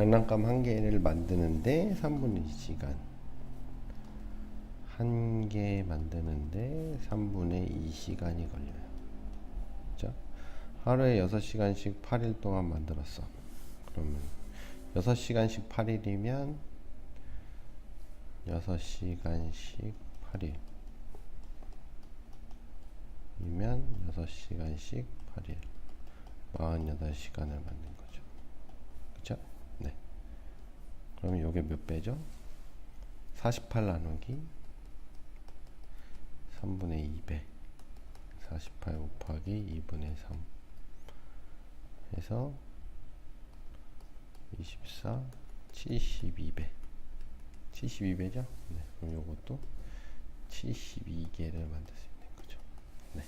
장난감 한 개를 만드는데 3분의 2시간. 한 개 만드는데 3분의 2시간이 걸려요. 그죠? 하루에 6시간씩 8일 동안 만들었어. 그러면 6시간씩 8일이면 6시간씩 8일. 이면 6시간씩 8일. 48시간을 만든 거죠. 그쵸? 네. 그럼 요게 몇 배죠? 48 나누기 3분의 2배. 48 곱하기 2분의 3 해서 24, 72배. 72배죠? 네. 그럼 요것도 72개를 만들 수 있는 거죠. 네.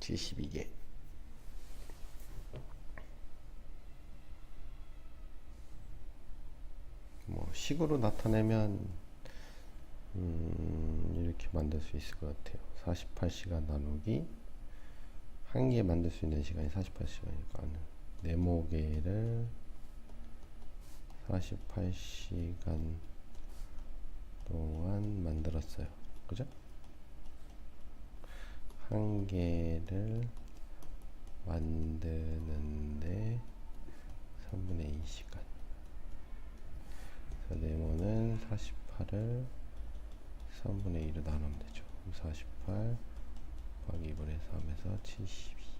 72개. 식으로 나타내면 음, 이렇게 만들 수 있을 것 같아요. 48시간 나누기 한 개 만들 수 있는 시간이 48시간이니까 네모개를 48시간 동안 만들었어요. 그죠? 한 개를 만드는데 3분의 2시간. 그래서 네모는 48을 3분의 2로 나누면 되죠. 그럼 48 곱하기 2분의 3에서 72.